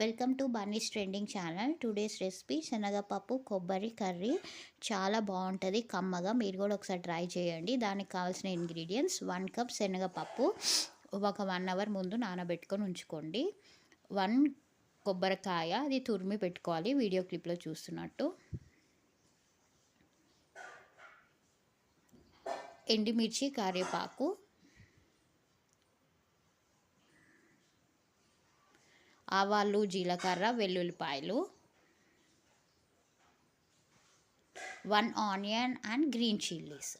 Welcome to Bunny's trending channel today's recipe శనగపప్పు కొబ్బరి curry. చాలా బాగుంటుంది కమ్మగా. మీరు కూడా ఒకసారి ట్రై చేయండి. దానికి కావాల్సిన ఇంగ్రీడియంట్స్ వన్ కప్ శనగపప్పు ఒక వన్ అవర్ ముందు నానబెట్టుకొని ఉంచుకోండి. వన్ కొబ్బరికాయ అది తురిమి పెట్టుకోవాలి. వీడియో క్లిప్లో చూస్తున్నట్టు. ఎండుమిర్చి కరివేపాకు ఆవాలు జీలకర్ర వెల్లుల్లిపాయలు one onion and green chillies.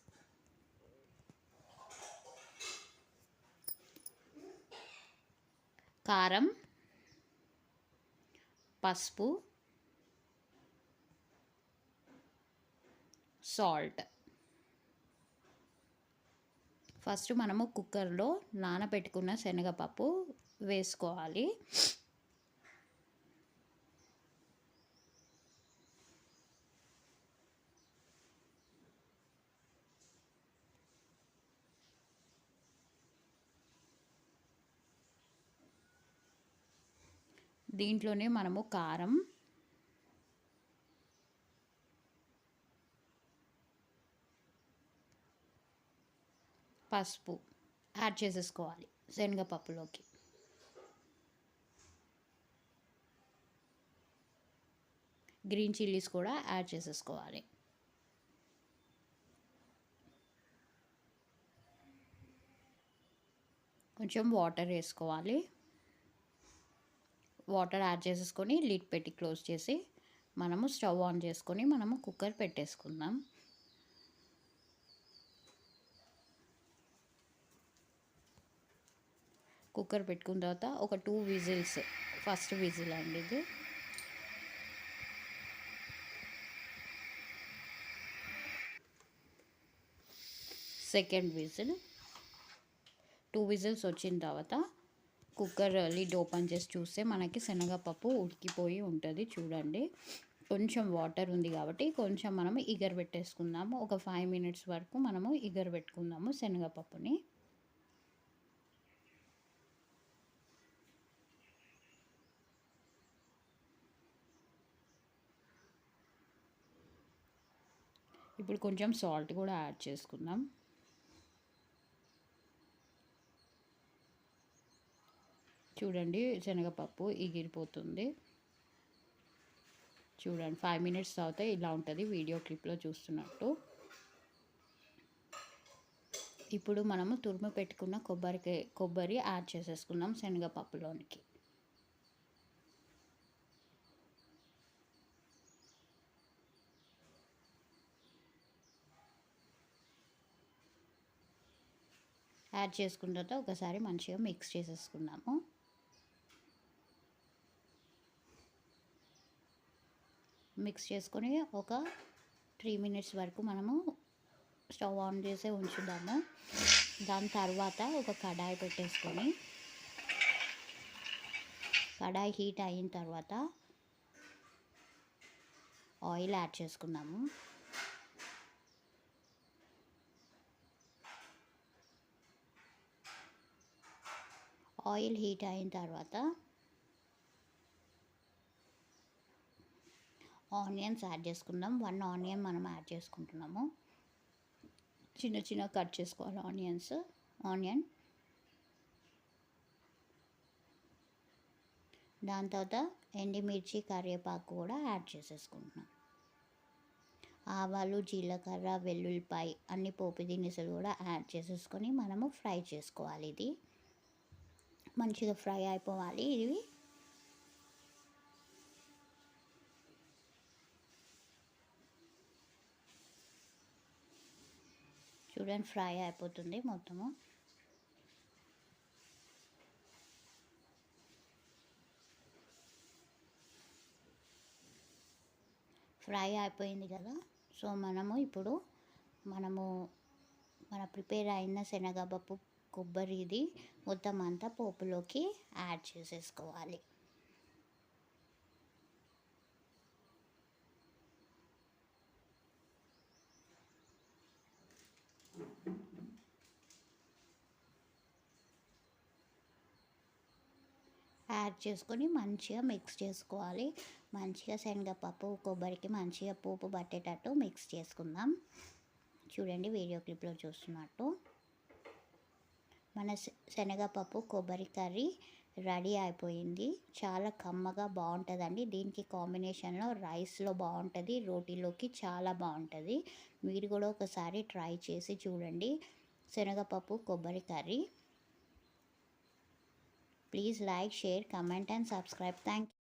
కారం పసుపు సాల్ట్. ఫస్ట్ మనము కుక్కర్లో నానబెట్టుకున్న శనగపప్పు వేసుకోవాలి. దీంట్లోనే మనము కారం పసుపు యాడ్ చేసేసుకోవాలి శనగపప్పులోకి. గ్రీన్ చిల్లీస్ కూడా యాడ్ చేసేసుకోవాలి. కొంచెం వాటర్ వేసుకోవాలి. వాటర్ యాడ్ చేసేసుకొని లిడ్ పెట్టి క్లోజ్ చేసి మనము స్టవ్ ఆన్ చేసుకొని మనము కుక్కర్ పెట్టేసుకుందాం. కుక్కర్ పెట్టుకున్న తర్వాత ఒక టూ విజిల్స్ ఫస్ట్ విజిల్ అండి ఇది. సెకండ్ విజిల్ టూ విజిల్స్ వచ్చిన తర్వాత కుక్కర్ లిడ్ ఓపెన్ చేసి చూస్తే మనకి శనగపప్పు ఉడికిపోయి ఉంటుంది చూడండి. కొంచెం వాటర్ ఉంది కాబట్టి కొంచెం మనము ఇగర్ పెట్టేసుకుందాము. ఒక ఫైవ్ మినిట్స్ వరకు మనము ఇగర్ పెట్టుకుందాము శనగపప్పుని. ఇప్పుడు కొంచెం సాల్ట్ కూడా యాడ్ చేసుకుందాం. చూడండి శనగపప్పు ఎగిరిపోతుంది. చూడండి ఫైవ్ మినిట్స్ తర్వాత ఇలా ఉంటుంది వీడియో క్లిప్లో చూస్తున్నట్టు. ఇప్పుడు మనము తురుము పెట్టుకున్న కొబ్బరికి కొబ్బరి యాడ్ చేసేసుకున్నాం శనగపప్పులోనికి. యాడ్ చేసుకున్న తర్వాత ఒకసారి మంచిగా మిక్స్ చేసేసుకున్నాము మిక్స్ చేసుకొని ఒక త్రీ మినిట్స్ వరకు మనము స్టవ్ ఆన్ చేసే ఉంచుదాము. దాని తర్వాత ఒక కడాయి పెట్టేసుకొని కడాయి హీట్ అయిన తర్వాత ఆయిల్ యాడ్ చేసుకున్నాము ఆయిల్ హీట్ అయిన తర్వాత ఆనియన్స్ యాడ్ చేసుకుందాం. వన్ ఆనియన్ మనం యాడ్ చేసుకుంటున్నాము. చిన్న చిన్న కట్ చేసుకోవాలి ఆనియన్స్. ఆనియన్. దాని తర్వాత ఎండిమిర్చి కరివేపాకు కూడా యాడ్ చేసేసుకుంటున్నాం. ఆవాలు జీలకర్ర వెల్లుల్లిపాయ అన్ని పోపు దినుసులు కూడా యాడ్ చేసేసుకొని మనము ఫ్రై చేసుకోవాలి ఇది. మంచిగా ఫ్రై అయిపోవాలి. ఇది చూడండి ఫ్రై అయిపోతుంది మొత్తము. ఫ్రై అయిపోయింది కదా. సో మనము ఇప్పుడు మనము మన ప్రిపేర్ అయిన శనగపప్పు కొబ్బరిది మొత్తం అంతా పోపులోకి యాడ్ చేసేసుకోవాలి. యాడ్ చేసుకొని మంచిగా మిక్స్ చేసుకోవాలి. మంచిగా శనగపప్పు కొబ్బరికి మంచిగా పోపు పట్టేటట్టు మిక్స్ చేసుకుందాం. చూడండి వీడియో క్లిప్లో చూస్తున్నట్టు. మన శనగపప్పు కొబ్బరి కర్రీ రెడీ అయిపోయింది. చాలా కమ్మగా బాగుంటుందండి. దీనికి కాంబినేషన్లో రైస్లో బాగుంటుంది రోటీలోకి చాలా బాగుంటుంది. మీరు కూడా ఒకసారి ట్రై చేసి చూడండి. శనగపప్పు కొబ్బరి curry. Please like, share, comment and subscribe. Thank you.